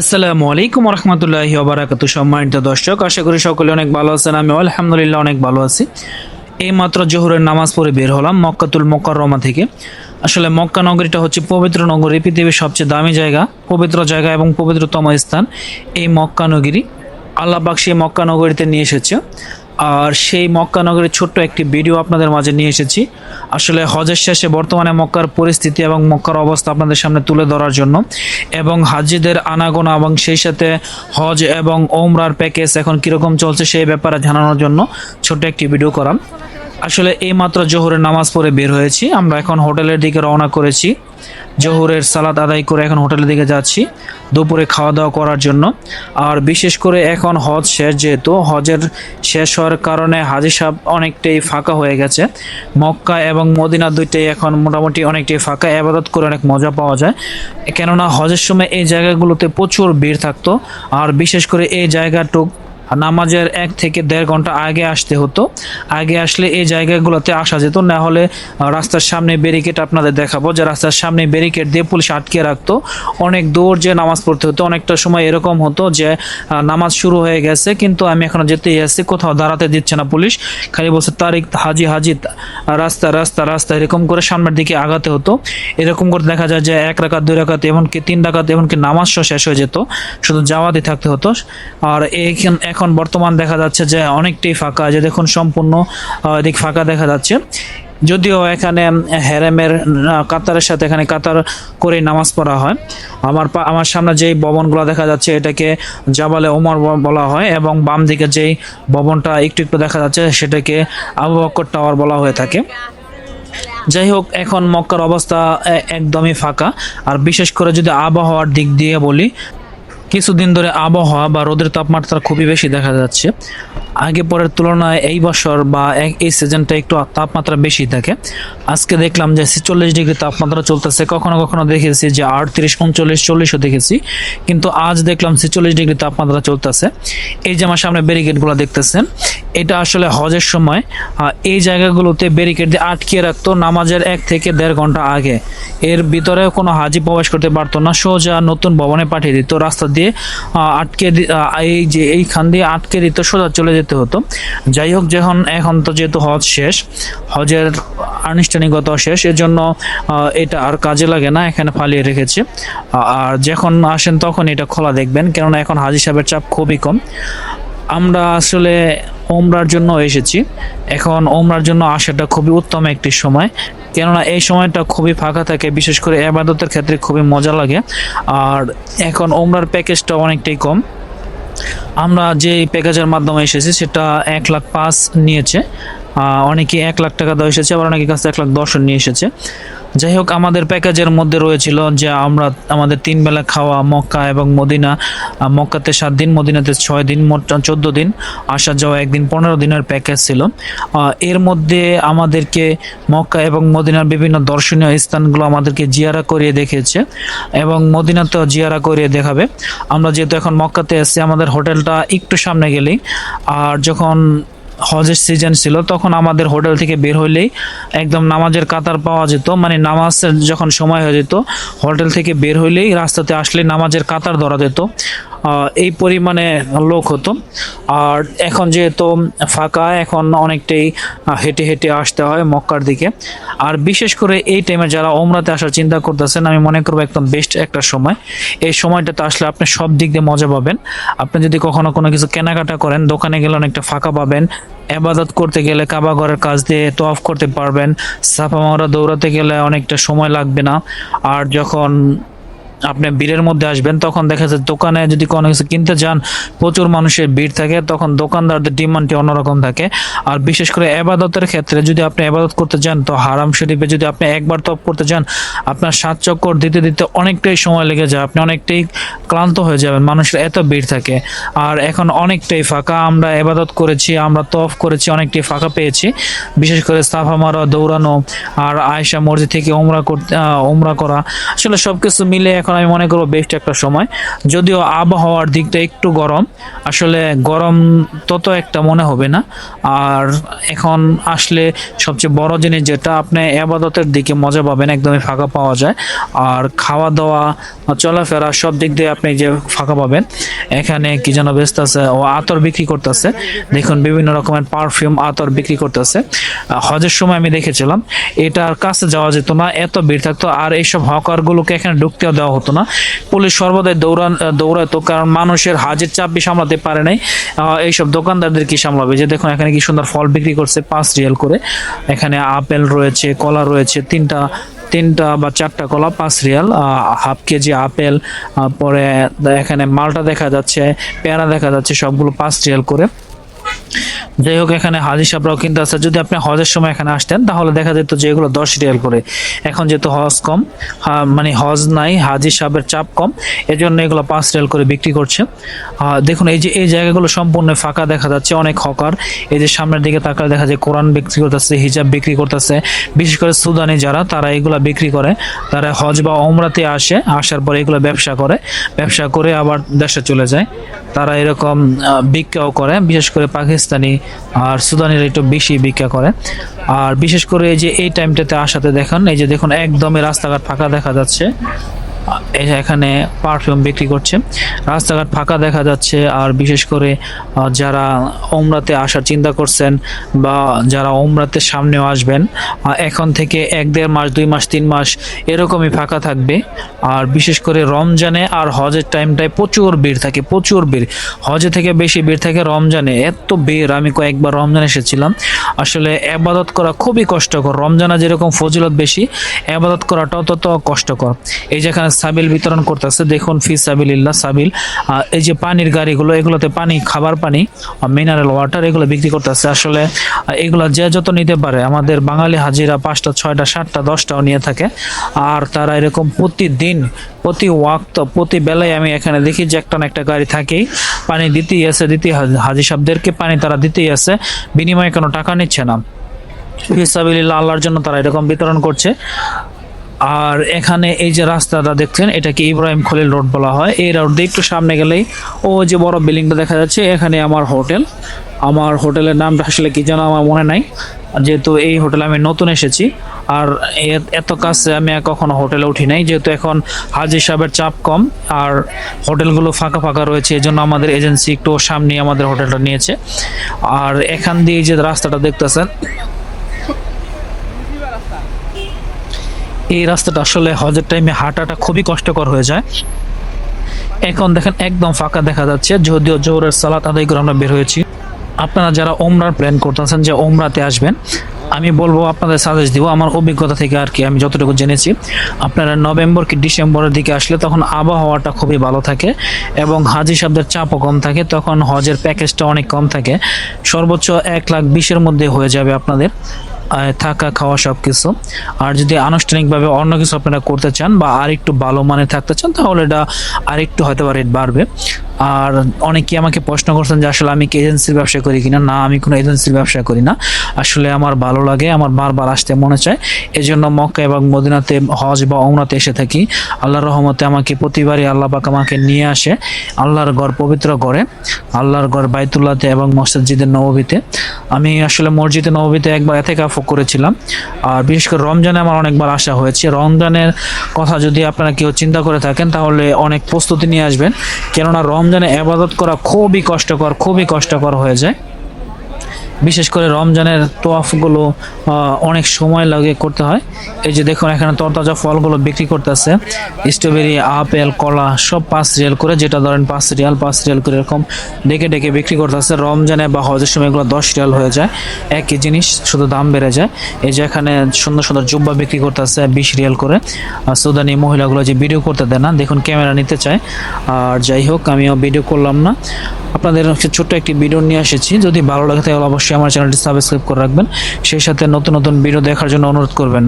আসসালামু আলাইকুম রহমতুল্লাহ বারাকাত সম্মানিত দর্শক, আশা করি সকলে অনেক ভালো আছেন আমি আলহামদুলিল্লাহ অনেক ভালো আছি। এই মাত্র জোহরের নামাজ পড়ে বের হলাম মক্কাতুল মক্কাররমা থেকে। আসলে মক্কা নগরীটা হচ্ছে পবিত্র নগরী, পৃথিবীর সবচেয়ে দামি জায়গা, পবিত্র জায়গা এবং পবিত্রতম স্থান এই মক্কা নগরী। আল্লাহ পাক সেই মক্কা নগরীতে নিয়ে এসেছে। আর সেই মক্কা নগরের ছোট্ট একটি ভিডিও আপনাদের মাঝে নিয়ে এসেছি। আসলে হজের শেষে বর্তমানে মক্কার পরিস্থিতি এবং মক্কার অবস্থা আপনাদের সামনে তুলে ধরার জন্য এবং হাজিদের আনাগোনা এবং সেই সাথে হজ এবং ওমরার প্যাকেজ এখন কীরকম চলছে সেই ব্যাপারে জানানোর জন্য ছোট্ট একটি ভিডিও করা আসলে এই মাত্র জোহরের নামাজ পড়ে বের হয়েছি। আমরা এখন হোটেলের দিকে রওনা করেছি। জোহরের সালাদ আদায় করে এখন হোটেলের দিকে যাচ্ছি দুপুরে খাওয়া দাওয়া করার জন্য। আর বিশেষ করে এখন হজ শেষ যেহেতু, হজের শেষ হওয়ার কারণে হাজি সাহেব অনেকটাই ফাঁকা হয়ে গেছে। মক্কা এবং মদিনা দুইটাই এখন মোটামুটি অনেকটাই ফাঁকা। আবাদত করে অনেক মজা পাওয়া যায়। কেননা হজের সময় এই জায়গাগুলোতে প্রচুর ভিড় থাকতো। আর বিশেষ করে এই জায়গাটুক নামাজের এক থেকে দেড় ঘণ্টা আগে আসতে হতো। আগে আসলে এই জায়গাগুলোতে আসা যেত, না হলে রাস্তার সামনে ব্যারিকেড আপনাদের দেখাবো যে রাস্তার সামনে ব্যারিকেড দিয়ে পুলিশ আটকে রাখতো। অনেক দূর যে নামাজ পড়তে হতো, অনেকটা সময় এরকম হতো যে নামাজ শুরু হয়ে গেছে, কিন্তু আমি এখনও যেতেই আসছি, কোথাও দাঁড়াতে দিচ্ছে না পুলিশ। খালি বলছে তারিখ হাজি হাজি রাস্তা রাস্তা রাস্তা, এরকম করে সামনের দিকে আগাতে হতো। এরকম করে দেখা যায় যে এক রাকাত, দুই রাকাত, এমনকি তিন রাকাত, এমনকি নামাজ শেষ হয়ে যেত। শুধু যাওয়াতে থাকতে হতো। আর এইখান এখন বর্তমান দেখা যাচ্ছে যে অনেকটাই ফাঁকা যে দেখুন সম্পূর্ণ এদিক ফাঁকা দেখা যাচ্ছে। যদিও এখানে হেরেমের আহ, কাতারের সাথে এখানে কাতার করে নামাজ পড়া হয়। আমার আমার সামনে যেই ভবনগুলো দেখা যাচ্ছে এটাকে জাবালে ওমর বলা হয় এবং বাম দিকে যেই ভবনটা একটু একটু দেখা যাচ্ছে সেটাকে আবু বক্কর টাওয়ার বলা হয়ে থাকে। যাই হোক এখন মক্কার অবস্থা একদমই ফাঁকা। আর বিশেষ করে যদি আবহাওয়ার দিক দিয়ে বলি কিছুদিন ধরে আবহাওয়া বা রোদের তাপমাত্রা খুবই বেশি দেখা যাচ্ছে। আগে পরের তুলনায় এই বছর বা এই সিজনটা একটু তাপমাত্রা বেশি থাকে। আজকে দেখলাম যে ছেচল্লিশ ডিগ্রি তাপমাত্রা চলতেছে। কখনো কখনো দেখেছি যে আটত্রিশ, উনচল্লিশ, চল্লিশও দেখেছি। কিন্তু আজ দেখলাম ছেচল্লিশ ডিগ্রি তাপমাত্রা চলতেছে। এই যে আমার সামনে ব্যারিকেডগুলো দেখতেছেন, এটা আসলে হজের সময়। এই জায়গাগুলোতে ব্যারিকেড দিয়ে আটকে রাখতো নামাজের এক থেকে দেড় ঘণ্টা আগে। এর ভিতরে কোনো হাজি প্রবেশ করতে পারতো না। সোজা নতুন ভবনে পাঠিয়ে দিত। রাস্তা দিয়ে আহ, আটকে এই যে এইখান দিয়ে আটকে দিত সোজা চলে যেতে হতো। যাই হোক যখন এখন তো যেহেতু হজ শেষ হজের আনুষ্ঠানিকতা শেষ এর জন্য এটা আর কাজে লাগে না এখানে ফালিয়ে রেখেছে। আর যখন আসেন তখন এটা খোলা দেখবেন কেননা এখন হাজি সাহেবের চাপ খুবই কম। আমরা আসলে ওমরার জন্য এসেছি। এখন ওমরার জন্য আসাটা খুবই উত্তম একটি সময়। কেননা এই সময়টা খুবই ফাঁকা থাকে, বিশেষ করে আবাদতের ক্ষেত্রে খুবই মজা লাগে। আর এখন ওমরার প্যাকেজটা অনেকটাই কম। আমরা যে প্যাকেজের মাধ্যমে এসেছি, সেটা এক লাখ পাঁচ নিয়েছে। অনেকে এক লাখ টাকা দেওয়া এসেছে, আবার অনেকের কাছে এক লাখ দশ নিয়ে এসেছে। যাই হোক, আমাদের প্যাকেজের মধ্যে রয়েছিল যে আমরা আমাদের তিন বেলা খাওয়া, মক্কা এবং মদিনা মক্কাতে সাত দিন, মদিনাতে ছয় দিন, মোট চোদ্দ দিন, আসা যাওয়া একদিন পনেরো দিনের প্যাকেজ ছিল। এর মধ্যে আমাদেরকে মক্কা এবং মদিনার বিভিন্ন দর্শনীয় স্থানগুলো আমাদেরকে জিয়ারা করিয়ে দেখিয়েছে এবং মদিনাতেও জিয়ারা করিয়ে দেখাবে। আমরা যেহেতু এখন মক্কাতে এসেছি আমাদের হোটেলটা একটু সামনে গেলেই, আর যখন হজের সিজন ছিল, তখন আমাদের হোটেল থেকে বের হইলেই একদম নামাজের কাতার পাওয়া যেত মানে নামাজের যখন সময় হয়ে যেত, হোটেল থেকে বের হইলেই রাস্তাতে আসলে নামাজের কাতার ধরা যেত। এই পরিমাণে লোক হতো। আর এখন যেহেতু ফাঁকা, এখন অনেকটাই হেঁটে হেঁটে আসতে হয় মক্কার দিকে। আর বিশেষ করে এই টাইমে যারা ওমরাতে আসার চিন্তা করতেছেন, আমি মনে করব একদম বেস্ট একটা সময়। এই সময়টাতে আসলে আপনি সব দিক দিয়ে মজা পাবেন। আপনি যদি কখনো কোনো কিছু কেনাকাটা করেন, দোকানে গেলে অনেকটা ফাঁকা পাবেন। আবাদত করতে গেলে কাবা ঘরের কাজ দিয়ে তোয়াফ করতে পারবেন। সাফা মারা দৌড়াতে গেলে অনেকটা সময় লাগবে না। আর যখন আপনি ভিড়ের মধ্যে আসবেন, তখন দেখা যায় দোকানে যদি কোনো কিছু কিনতে যান, প্রচুর মানুষের ভিড় থাকে, তখন দোকানদারদের ডিমান্ডটি অন্যরকম থাকে। আর বিশেষ করে এবাদতের ক্ষেত্রে যদি আপনি এবাদত করতে যান, তো হারাম শরীফে যদি আপনি একবার তপ করতে যান, আপনার সাত চক্কর দিতে দিতে অনেকটাই সময় লেগে যায়, আপনি অনেকটাই ক্লান্ত হয়ে যাবেন, মানুষের এত ভিড় থাকে। আর এখন অনেকটাই ফাঁকা, আমরা এবাদত করেছি, আমরা তফ করেছি অনেকটাই ফাঁকা পেয়েছি। বিশেষ করে সাফা মারা, দৌড়ানো, আর আয়সা মসজিদ থেকে ওমরা করতে ওমরা করা, আসলে সব কিছু মিলে এখন আমি মনে করব বেস্ট একটা সময়। যদিও আবহাওয়ার দিকটা একটু গরম, আসলে গরম তত একটা মনে হবে না। আর এখন আসলে সবচেয়ে বড় জিনিস যেটা, আপনি আবাদতের দিকে মজা পাবেন, একদমই ফাঁকা পাওয়া যায়। আর খাওয়া দাওয়া চলাফেরা সব দিক দিয়ে আপনি যে ফাঁকা পাবেন, এখানে কি যেন ব্যস্ত আছে, ও আতর বিক্রি করতেছে। দেখুন বিভিন্ন রকমের পারফিউম আতর বিক্রি করতেছে। হজের সময় আমি দেখেছিলাম, এটার কাছে যাওয়া যেত না, এত ভিড় থাকতো। আর এইসব হকারগুলোকে এখানে ঢুকতেও দেওয়া হতো না। পুলিশ সর্বদাই দৌড়ান দৌড়াতো কারণ মানুষের হাজের চাপ বি সামলাতে পারে নাই। এইসব দোকানদারদের কি সামলাবে? যে দেখুন, এখানে কি সুন্দর ফল বিক্রি করছে, পাঁচ রিয়াল করে। এখানে আপেল রয়েছে, কলা রয়েছে, তিনটা তিনটা বা চারটা কলা, পাঁচ রিয়াল হাফ কেজি আপেল পরে এখানে মালটা দেখা যাচ্ছে, পেয়ারা দেখা যাচ্ছে, সবগুলো পাঁচ রিয়াল করে। যাই হোক, এখানে হাজি সাহেবরাও কিন্তু আছে। যদি আপনি হজের সময় এখানে আসতেন, তাহলে দেখা যেত যে এগুলো দশ রিয়াল করে। এখন যেহেতু হজ কম মানে হজ নাই, হাজি সাহেবের চাপ কম এই জন্য এগুলো পাঁচ রিয়াল করে বিক্রি করছে। দেখুন, এই যে, এই জায়গাগুলো সম্পূর্ণ ফাঁকা দেখা যাচ্ছে, অনেক হকার। এই যে সামনের দিকে তাকালে দেখা যায় কোরআন বিক্রি করতেছে, হিজাব বিক্রি করতেছে। বিশেষ করে সুদানি যারা, তারা এগুলো বিক্রি করে। তারা হজ বা ওমরাতে আসে, আসার পরে এগুলো ব্যবসা করে। ব্যবসা করে আবার দেশে চলে যায়। তারা এরকম ভিক্ষাও করে, বিশেষ করে পাকিস্তানি আর সুদানিরা একটু বেশি ভিক্ষা করে। আর বিশেষ করে এই যে এই টাইমটাতে আসাতে দেখেন, এই যে দেখুন, একদমই রাস্তাঘাট ফাঁকা দেখা যাচ্ছে। এখানে পারফিউম বিক্রি করছে। রাস্তাঘাট ফাঁকা দেখা যাচ্ছে আর বিশেষ করে যারা ওমরাতে আসার চিন্তা করছেন বা যারা ওমরাতে সামনেও আসবেন এখন থেকে এক দেড় মাস, দুই মাস, তিন মাস এরকমই ফাঁকা থাকবে। আর বিশেষ করে রমজানে আর হজের টাইমটায় প্রচুর ভিড় থাকে, প্রচুর ভিড়। হজে থেকে বেশি ভিড় থাকে রমজানে। এত ভিড়, আমি কয়েকবার রমজান এসেছিলাম। আসলে আবাদত করা খুবই কষ্টকর। রমজানে যেরকম ফজিলত বেশি, আবাদত করাটাও তত কষ্টকর। এই যেখানে সাবিল বিতরণ করতেছে। দেখুন, ফি সাবিল্লাহ সাবিল। এই যে পানির গাড়িগুলো, এগুলোতে পানি, খাবার পানি মিনারেল ওয়াটার এগুলো বিক্রি করতেছে। আসলে এগুলো যে যত নিতে পারে, আমাদের বাঙালি হাজিরা পাঁচটা, ছয়টা, সাতটা, দশটাও নিয়ে থাকে। আর তারা এরকম প্রতিদিন, প্রতি ওয়াক্ত, প্রতি বেলায় আমি এখানে দেখি যে একটা না একটা গাড়ি থাকেই। পানি দিতেই আছে, দিতেই হাজি- সাহেবদেরকে পানি তারা দিতেই আছে। বিনিময়ে কোনো টাকা নিচ্ছে না। ফিসাবিল্লাহ আল্লাহর জন্য তারা এরকম বিতরণ করছে। আর এখানে এই যে রাস্তাটা দেখছেন, এটাকে ইব্রাহিম খলিল রোড বলা হয়। এই রোড দিয়ে একটু সামনে গেলেই ও যে বড় বিল্ডিংটা দেখা যাচ্ছে, এখানে আমার হোটেল। আমার হোটেলের নামটা আসলে কি যেন আমার মনে নাই। যেহেতু এই হোটেলে আমি নতুন এসেছি, আর এত কাছে আমি কখনো হোটেলে উঠি নাই। যেহেতু এখন হাজির সাহেবের চাপ কম, আর হোটেলগুলো ফাঁকা ফাঁকা রয়েছে এই জন্য আমাদের এজেন্সি একটু সামনে আমাদের হোটেলটা নিয়েছে। আর এখান দিয়ে যে রাস্তাটা দেখতেছেন এই রাস্তাটা আসলে হজের টাইমে হাঁটাটা খুবই কষ্টকর হয়ে যায়। এখন দেখেন একদম ফাঁকা দেখা যাচ্ছে, যদিও জোহরের সালাত আদায় করে আমরা বের হয়েছি। আপনারা যারা ওমরার প্ল্যান করতেছেন যে ওমরাতে আসবেন, আমি বলব আপনাদের সাজেস্ট দিব, আমার অভিজ্ঞতা থেকে আর কি, আমি যতটুকু জেনেছি। আপনারা নভেম্বর কি ডিসেম্বরের দিকে আসলে তখন আবহাওয়াটা খুবই ভালো থাকে এবং হাজি সাহেবদের চাপও কম থাকে, তখন হজের প্যাকেজটা অনেক কম থাকে। সর্বোচ্চ এক লাখ বিশের মধ্যে হয়ে যাবে আপনাদের। থাকা, খাওয়া সব কিছু আর যদি আনুষ্ঠানিকভাবে অন্য কিছু আপনারা করতে চান বা আর একটু ভালো মানে থাকতে চান, তাহলে এটা আর একটু হয়তো বা রেট বাড়বে। আর অনেকে আমাকে প্রশ্ন করছেন যে আসলে আমি কি এজেন্সির ব্যবসা করি কিনা? না, আমি কোনো এজেন্সির ব্যবসা করি না। আসলে আমার ভালো লাগে, আমার বারবার আসতে মনে চায়। এই জন্য মক্কা এবং মদিনাতে হজ বা ওমরাতে এসে থাকি। আল্লাহর রহমতে আমাকে প্রতিবারই আল্লাহ পাক আমাকে নিয়ে আসে। আল্লাহর ঘর পবিত্র করে। আল্লাহর ঘর বাইতুল্লাহতে এবং মসজিদের নববীতে। আমি আসলে মসজিদে নববীতে একবার এতে কাফ করেছিলাম। আর বিশেষ করে রমজানে আমার অনেকবার আসা হয়েছে। রমজানের কথা যদি আপনারা কেউ চিন্তা করে থাকেন, তাহলে অনেক প্রস্তুতি নিয়ে আসবেন। কেননা রমজানে আবাদত করা খুবই কষ্টকর খুবই কষ্টকর হয়ে যায়। বিশেষ করে রমজানের তোয়াফগুলো অনেক সময় লাগে করতে হয়। এই যে দেখুন, এখানে তরতাজা ফলগুলো বিক্রি করতেছে। স্ট্রবেরি, আপেল, কলা, সব পাঁচ রিয়াল করে, যেটা ধরেন পাঁচ রিয়াল পাঁচ রিয়াল করে এরকম ডেকে ডেকে বিক্রি করতেছে। রমজানে বা হজের সময় এগুলো দশ রিয়াল হয়ে যায়। একই জিনিস, শুধু দাম বেড়ে যায়। এই যে এখানে সুন্দর সুন্দর জুব্বা বিক্রি করতেছে, বিশ রিয়াল করে। আর সুদানি মহিলাগুলো যে ভিডিও করতে দেয় না, দেখুন, ক্যামেরা নিতে চায়। আর যাই হোক, আমিও ভিডিও করলাম না। আপনাদের হচ্ছে ছোট্ট একটি ভিডিও নিয়ে এসেছি। যদি ভালো লাগে তাহলে অবশ্যই আমার চ্যানেলটি সাবস্ক্রাইব করে রাখবেন। সেই সাথে নতুন নতুন ভিডিও দেখার জন্য অনুরোধ করবেন।